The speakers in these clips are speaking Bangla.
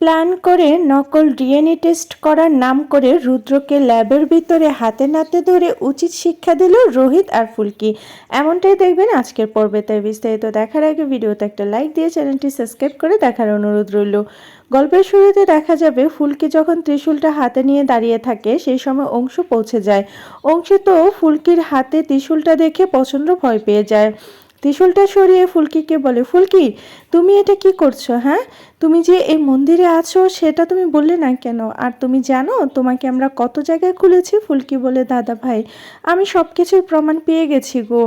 প্ল্যান করে নকল ডিএনএ টেস্ট করার নাম করে রুদ্রকে ল্যাবের ভিতরে হাতে নাতে ধরে উচিত শিক্ষা দিল রোহিত আর ফুলকি। এমনটাই দেখবেন আজকের পর্বে। তাই বিস্তারিত দেখার আগে ভিডিওতে একটা লাইক দিয়ে চ্যানেলটি সাবস্ক্রাইব করে দেখার অনুরোধ রইল। গল্পের শুরুতে দেখা যাবে, ফুলকি যখন ত্রিশূলটা হাতে নিয়ে দাঁড়িয়ে থাকে, সেই সময় অংশ পৌঁছে যায়। অংশ তো ফুলকির হাতে ত্রিশূলটা দেখে প্রচণ্ড ভয় পেয়ে যায়। ত্রিশূলটা সরিয়ে ফুলকিকে বলে, ফুলকি, তুমি এটা কি করছ হ্যাঁ? তুমি যে এই মন্দিরে আছো, সেটা তুমি বললে না কেন? আর তুমি জানো, তোমাকে আমরা কত জায়গায় খুলেছি? ফুলকি বলে, দাদা ভাই, আমি সব কিছুর প্রমাণ পেয়ে গেছি গো।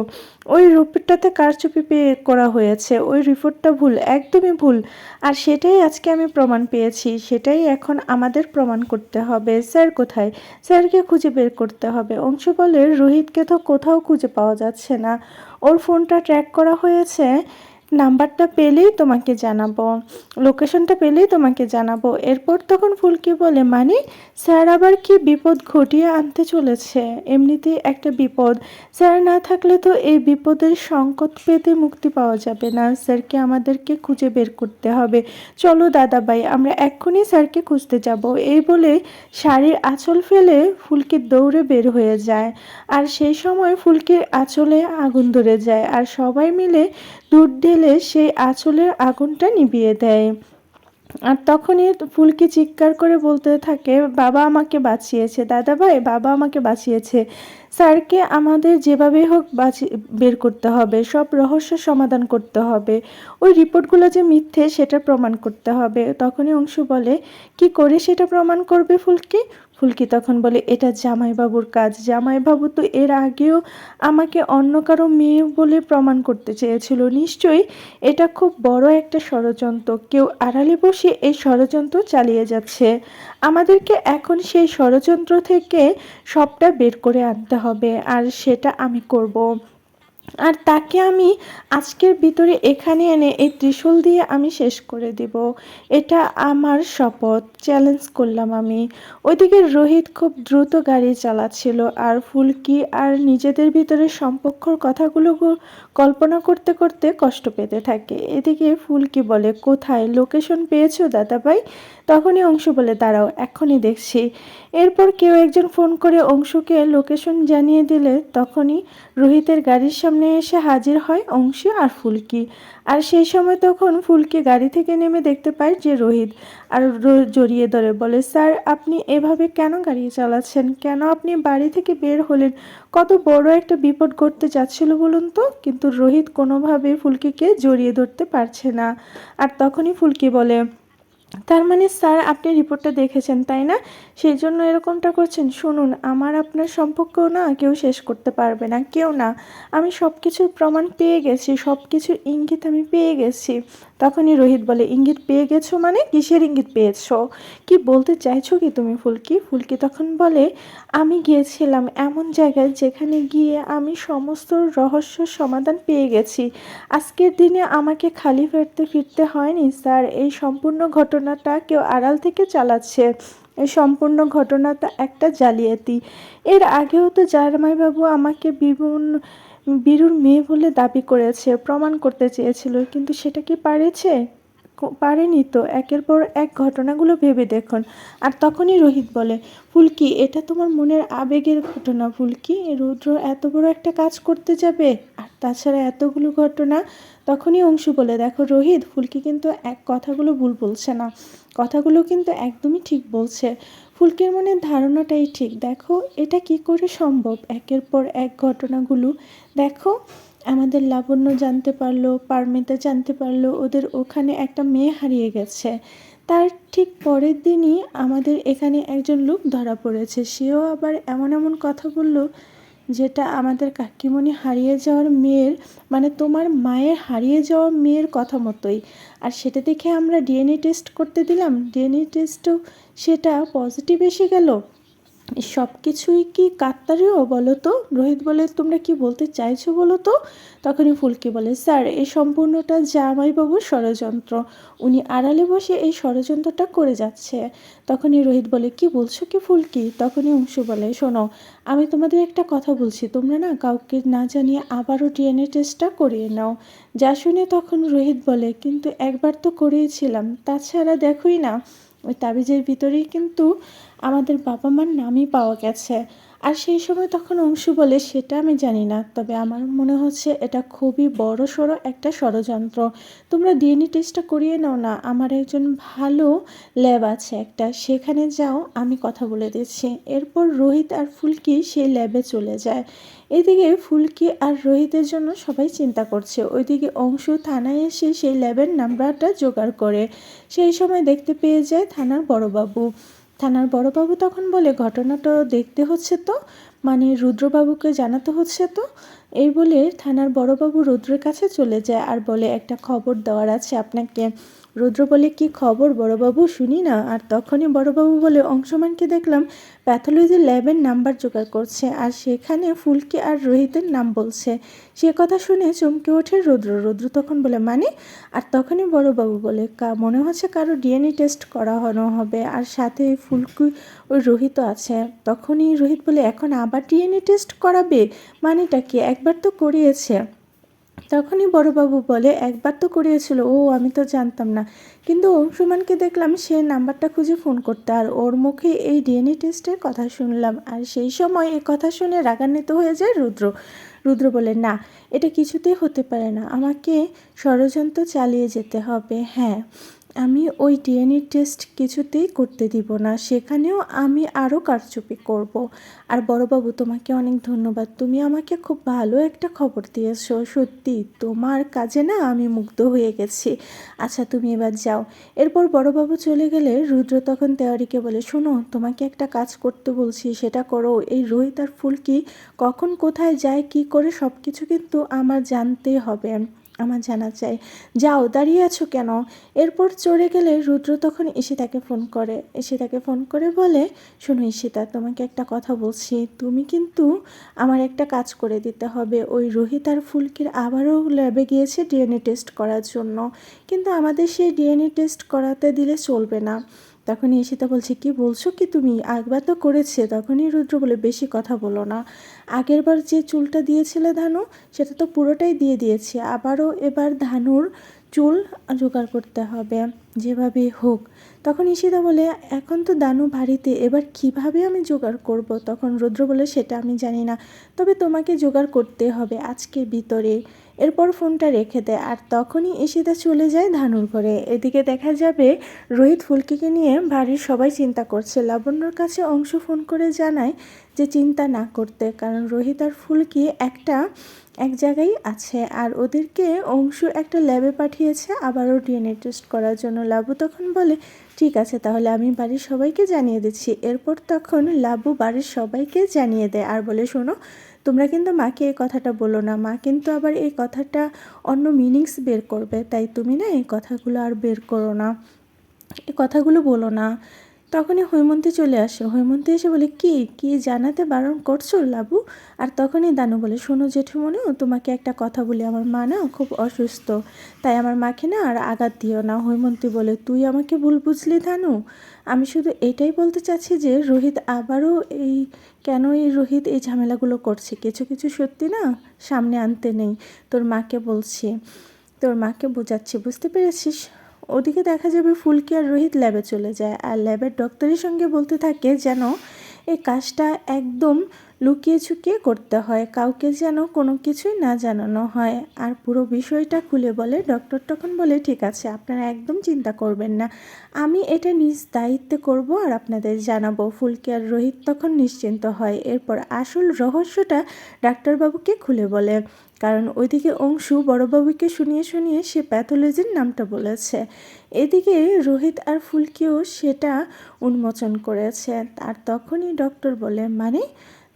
ওই রিপোর্টটাতে কারচুপি পেয়ে করা হয়েছে, ওই রিপোর্টটা ভুল, একদমই ভুল। আর সেটাই আজকে আমি প্রমাণ পেয়েছি, সেটাই এখন আমাদের প্রমাণ করতে হবে। স্যার কোথায়? স্যারকে খুঁজে বের করতে হবে। অংশ বলে রোহিতকে তো কোথাও খুঁজে পাওয়া যাচ্ছে না। ওর ফোনটা ট্র্যাক করা হয়েছে নাম্বারটা পেলেই তোমাকে জানাব, লোকেশনটা পেলেই তোমাকে জানাব। এরপর তখন ফুলকি বলে মানে স্যার আবার কি বিপদ ঘটিয়ে আনতে চলেছে? এমনিতেই একটা বিপদ। স্যার না থাকলে তো এই বিপদের সংকট পেতে মুক্তি পাওয়া যাবে না। স্যারকে আমাদেরকে খুঁজে বের করতে হবে। চলো দাদাভাই, আমরা এক্ষুনি স্যারকে খুঁজতে যাব। এই বলে শাড়ির আঁচল ফেলে ফুলকি দৌড়ে বের হয়ে যায়। আর সেই সময় ফুলকির আঁচলে আগুন ধরে যায়। আর সবাই মিলে দুধ ঢেলে সেই আঁচলের আগুনটা নিভিয়ে দেয়। আর তখনই ফুলকি চিৎকার করে বলতে থাকে, বাবা আমাকে বাঁচিয়েছে দাদা ভাই বাবা আমাকে বাঁচিয়েছে। স্যারকে আমাদের যেভাবে হোক বাঁচি, বের করতে হবে, সব রহস্য সমাধান করতে হবে। ওই রিপোর্টগুলো যে মিথ্যে, সেটা প্রমাণ করতে হবে। তখনই অংশ বলে, কি করে সেটা প্রমাণ করবে ফুলকি? ফুলকি তখন বলে, এটা জামাইবাবুর কাজ। জামাইবাবু তো এর আগেও আমাকে অন্য কারও মেয়ে বলে প্রমাণ করতে চেয়েছিল। নিশ্চয়ই এটা খুব বড় একটা ষড়যন্ত্র। কেউ আড়ালে বসে এই ষড়যন্ত্র চালিয়ে যাচ্ছে। আমাদেরকে এখন সেই ষড়যন্ত্র থেকে সবটা বের করে আনতে হবে, আর সেটা আমি করব। আর তাকে আমি আজকের ভিতরে এখানে এনে এই ত্রিশূল দিয়ে আমি শেষ করে দিব। এটা আমার শপথ চ্যালেঞ্জ করলাম আমি। ওইদিকে রোহিত খুব দ্রুত গাড়ি চালাচ্ছিল আর ফুলকি আর নিজেদের ভিতরে সম্পর্কর কথাগুলো কল্পনা করতে করতে কষ্ট পেতে থাকে। এদিকে ফুলকি বলে, কোথায়? লোকেশন পেয়েছ দাদাভাই? তখনই অংশ বলে, দাঁড়াও এখনই দেখছি। এরপর কেউ একজন ফোন করে অংশুকে লোকেশন জানিয়ে দিলে, তখনই রোহিতের গাড়ির সামনে এসে হাজির হয় অংশী আর ফুলকি। আর সেই সময় তখন ফুলকি গাড়ি থেকে নেমে দেখতে পায় যে রোহিত আর জড়িয়ে ধরে বলে, স্যার, আপনি এভাবে কেন গাড়ি চালাচ্ছেন? কেন আপনি বাড়ি থেকে বের হলেন? কত বড় একটা বিপদ ঘটতে যাচ্ছিল বলুন তো? কিন্তু রোহিত কোনোভাবে ফুলকিকে জড়িয়ে ধরতে পারছে না। আর তখনই ফুলকি বলে তার মানে স্যার, আপনি রিপোর্টটা দেখেছেন, তাই না? সেই জন্য এরকমটা করছেন। শুনুন, আমার আপনার সম্পর্ক না কেউ শেষ করতে পারবে না, কেউ না। আমি সব কিছুর প্রমাণ পেয়ে গেছি সব কিছুর ইঙ্গিত আমি পেয়ে গেছি। তখনই রোহিত বলে, ইঙ্গিত পেয়ে গেছো মানে? কিসের ইঙ্গিত পেয়েছ? কি বলতে চাইছো কি তুমি ফুলকি? ফুলকি তখন বলে, আমি গিয়েছিলাম এমন জায়গায় যেখানে গিয়ে আমি সমস্ত রহস্য সমাধান পেয়ে গেছি। আজকের দিনে আমাকে খালি ফিরতে ফিরতে হয়নি, স্যার। এই সম্পূর্ণ ঘটনাটা কেউ আড়াল থেকে চালাচ্ছে। এই সম্পূর্ণ ঘটনাটা একটা জালিয়াতি। এর আগেও তো জারমাইবাবু আমাকে বিভিন্ন বীরুর মেয়ে বলে দাবি করেছে, প্রমাণ করতে চেয়েছিল, কিন্তু সেটা কি পারেছে? পারেনি তো। একের পর এক ঘটনাগুলো ভেবে দেখুন। আর তখনই রোহিত বলে, ফুলকি, এটা তোমার মনের আবেগের ঘটনা, ফুলকি। রুদ্র এত বড় একটা কাজ করতে যাবে। আর তাছাড়া এতগুলো ঘটনা তখনই অংশু বলে, দেখো রোহিত, ফুলকি কিন্তু এক কথাগুলো ভুল বলছে না। কথাগুলো কিন্তু একদমই ঠিক বলছে। ফুলকির মনের ধারণাটাই ঠিক। দেখো, এটা কি করে সম্ভব? একের পর এক ঘটনাগুলো। দেখো, আমাদের লাবণ্য জানতে পারল, পারমিতা জানতে পারল, ওদের ওখানে একটা মেয়ে হারিয়ে গেছে। তার ঠিক পরের দিনই আমাদের এখানে একজন লোক ধরা পড়েছে। সেও আবার এমন এমন কথা বলল যেটা আমাদের কাকিমণি হারিয়ে যাওয়ার মেয়ের মানে তোমার মায়ের হারিয়ে যাওয়া মেয়ের কথা মতোই। আর সেটা দেখে আমরা ডিএনএ টেস্ট করতে দিলাম। ডিএনএ টেস্টও সেটা পজিটিভ এসে গেল। সব কিছুই কি কাত্তারেও বলো তো রোহিত বলে, তোমরা কি বলতে চাইছো বলো তো তখনই ফুলকি বলে, স্যার, এই সম্পূর্ণটা জামাইবাবুর ষড়যন্ত্র। উনি আড়ালে বসে এই ষড়যন্ত্রটা করে যাচ্ছে। তখনই রোহিত বলে, কি বলছো কি ফুলকি? তখনই অংশু বলে, শোনো, আমি তোমাদের একটা কথা বলছি। তোমরা না কাউকে না জানিয়ে আবারও ডিএনএ টেস্টটা করিয়ে নাও। যা শুনে তখন রোহিত বলে, কিন্তু একবার তো করিয়েছিলাম তাছাড়া দেখোই না, ওই তাবিজের ভিতরেই কিন্তু আমাদের বাবা মার নামই পাওয়া গেছে। আর সেই সময় তখন অংশু বলে, সেটা আমি জানি না, তবে আমার মনে হচ্ছে এটা খুবই বড় সড়ো একটা ষড়যন্ত্র। তোমরা ডিএনএ টেস্টটা করিয়ে নাও না, আমার একজন ভালো ল্যাব আছে একটা, সেখানে যাও, আমি কথা বলে দিচ্ছি। এরপর রোহিত আর ফুলকি সেই ল্যাবে চলে যায়। এদিকে ফুলকি আর রোহিতের জন্য সবাই চিন্তা করছে। ওইদিকে অংশু থানায় এসে সেই ল্যাবের নাম্বারটা জোগাড় করে। সেই সময় দেখতে পেয়ে যায় থানার বড়বাবু। থানার বড়বাবু তখন বলে, ঘটনাটা দেখতে হচ্ছে তো? মানে রুদ্রবাবুকে জানাতে হচ্ছে তো? এই বলে থানার বড়বাবু রুদ্রের কাছে চলে যায় আর বলে, একটা খবর দেওয়ার আছে আপনাকে। রুদ্র বলে, কি খবর বড়বাবু? শুনি না। আর তখনই বড়বাবু বলে, অংশমানকে দেখলাম প্যাথোলজি ল্যাবের নাম্বার জোগাড় করছে, আর সেখানে ফুলকি আর রোহিতের নাম বলছে। সে কথা শুনে চমকে ওঠে রুদ্র। রুদ্র তখন বলে মানে? আর তখনই বড়বাবু বলে, কা, মনে হচ্ছে কারও ডিএনএ টেস্ট করানো হবে, আর সাথে ফুলকি ওই রোহিত আছে। তখনই রোহিত বলে, এখন আবার ডিএনএ টেস্ট করাবে? মানেটা কি? একবার তো করিয়েছে। তখনই বড়বাবু বলে, একবার তো করিয়েছিল, ও, আমি তো জানতাম না। কিন্তু অংশুমানকে দেখলাম সে নাম্বারটা খুঁজে ফোন করতে, আর ওর মুখে এই ডিএনএ টেস্টের কথা শুনলাম। আর সেই সময় এ কথা শুনে রাগান্বিত হয়ে যায় রুদ্র। রুদ্র বলে, না, এটা কিছুতেই হতে পারে না। আমাকে ষড়যন্ত্র চালিয়ে যেতে হবে। হ্যাঁ। আমি ওই ডিএনএ টেস্ট কিছুতেই করতে দিব না, সেখানেও আমি আরও কারচুপি করব। আর বড়বাবু, তোমাকে অনেক ধন্যবাদ। তুমি আমাকে খুব ভালো একটা খবর দিয়েছ। সত্যি, তোমার কাজে না আমি মুগ্ধ হয়ে গেছি। আচ্ছা তুমি এবার যাও। এরপর বড়বাবু চলে গেলে রুদ্র তখন তেওয়ারিকে বলে, শোনো, তোমাকে একটা কাজ করতে বলছি, সেটা করো। এই রোহিত আর ফুলকি কখন কোথায় যায়, কি করে সব কিছু কিন্তু আমার জানতে হবে। আমার জানা চাই। যাও, দাঁড়িয়ে আছো কেন? এরপর চড়ে গেলে রুদ্র তখন ঈশিতাকে ফোন করে। ঈশিতাকে ফোন করে বলে, শোনো ঈশিতা, তোমাকে একটা কথা বলছি। তুমি কিন্তু আমার একটা কাজ করে দিতে হবে। ওই রোহিত আর ফুলকির আবারও ল্যাবে গিয়েছে ডিএনএ টেস্ট করার জন্য। কিন্তু আমাদের সেই ডিএনএ টেস্ট করাতে দিলে চলবে না। তখনই ঈশিতা বলছে, কি বলছো কি তুমি? একবার তো করেছে। তখনই রুদ্র বলে, বেশি কথা বলো না। আগেরবার যে চুলটা দিয়েছিলে ধানু, সেটা তো পুরোটাই দিয়ে দিয়েছি। আবারও এবার ধানুর চুল জোগাড় করতে হবে, যেভাবে হোক। তখন ঈশিতা বলে, এখন তো দানু ভারীতে এবার কীভাবে আমি জোগাড় করব? তখন রুদ্র বলে, সেটা আমি জানি না। তবে তোমাকে জোগাড় করতে হবে আজকের ভিতরে। এরপর ফোনটা রেখে দেয় আর তখনই ঈশিতা চলে যায় ধানুর ঘরে। এদিকে দেখা যাবে রোহিত ফুলকিকে নিয়ে বাড়ির সবাই চিন্তা করছে। লাবণ্যর কাছে অংশ ফোন করে জানায় যে চিন্তা না করতে, কারণ রোহিত আর ফুলকি একটা, এক জায়গায় আছে আর ওদেরকে অংশু একটা ল্যাবে পাঠিয়েছে আবারও ডিএনএ টেস্ট করার জন্য। লাবু তখন বলে, ঠিক আছে, তাহলে আমি বাড়ির সবাইকে জানিয়ে দিচ্ছি। এরপর তখন লাবু বাড়ির সবাইকে জানিয়ে দেয় আর বলে, শোনো তোমরা কিন্তু মাকে এই কথাটা বলো না। মা কিন্তু আবার এই কথাটা অন্য মিনিংস বের করবে। তাই তুমি না এই কথাগুলো আর বের করো না। এই কথাগুলো বলো না। তখনই হৈমন্তী চলে আসে। হৈমন্তী এসে বলে, কি কি জানাতে বারণ করছ লাবু? আর তখনই দানু বলে, শোনো জেঠুমনেও তোমাকে একটা কথা বলি। আমার মা না খুব অসুস্থ, তাই আমার মাকে না আর আঘাত দিও না। হৈমন্তী বলে, তুই আমাকে ভুল বুঝলি ধানু আমি শুধু এটাই বলতে চাচ্ছি যে, রোহিত আবারও এই, কেন এই রোহিত এই ঝামেলাগুলো করছে? কিছু কিছু সত্যি না সামনে আনতে নেই। তোর মাকে বলছি, তোর মাকে বোঝাচ্ছি। বুঝতে পেরেছিস? ওদিকে দেখা যাবে ফুলকি আর রোহিত ল্যাবে চলে যায়। আর ল্যাবের ডক্টরের সঙ্গে বলতে থাকে যেন, এই কাজটা একদম লুকিয়ে ছুকিয়ে করতে হয়। কাউকে যেন কোনো কিছুই না জানানো হয়। আর পুরো বিষয়টা খুলে বলে, ডক্টর তখন বলে, ঠিক আছে, আপনারা একদম চিন্তা করবেন না। আমি এটা নিজ দায়িত্বে করব আর আপনাদের জানাব। ফুলকি আর রোহিত তখন নিশ্চিন্ত হয়। এরপর আসল রহস্যটা ডাক্তারবাবুকে খুলে বলে। কারণ ওইদিকে অংশু বড়বাবুকে শুনিয়ে শুনিয়ে সে প্যাথোলজির নামটা বলেছে। এদিকে রোহিত আর ফুলকিও সেটা উন্মোচন করেছে। আর তখনই ডক্টর বলে মানে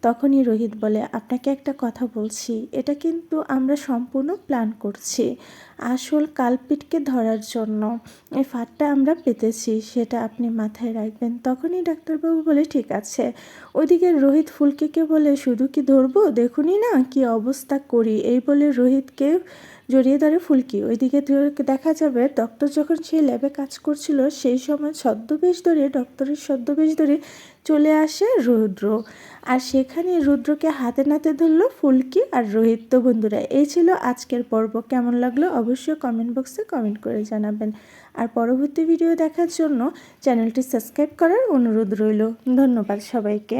তখনই রোহিত বলে, আপনাকে একটা কথা বলছি। এটা কিন্তু আমরা সম্পূর্ণ প্ল্যান করছি। আসল কালপিটকে ধরার জন্য এই ফাঁদটা আমরা পেতেছি, সেটা আপনি মাথায় রাখবেন। তখনই ডাক্তারবাবু বলে, ঠিক আছে। ওদিকে রোহিত ফুলকেকে বলে, শুধু কি ধরবো? দেখুনই না কি অবস্থা করি। এই বলে রোহিতকে জড়িয়ে ধরে ফুলকি। ওইদিকে দেখা যাবে ডক্টর যখন সেই ল্যাবে কাজ করছিল, সেই সময় ছদ্মবেশ ধরে ডক্টরের ছদ্মবেশ ধরে চলে আসে রুদ্র। আর সেখানে রুদ্রকে হাতে নাতে ধরলো ফুলকি আর রোহিত তো বন্ধুরা, এই ছিল আজকের পর্ব। কেমন লাগল অবশ্যই কমেন্ট বক্সে কমেন্ট করে জানাবেন। আর পরবর্তী ভিডিও দেখার জন্য চ্যানেলটি সাবস্ক্রাইব করার অনুরোধ রইল। ধন্যবাদ সবাইকে।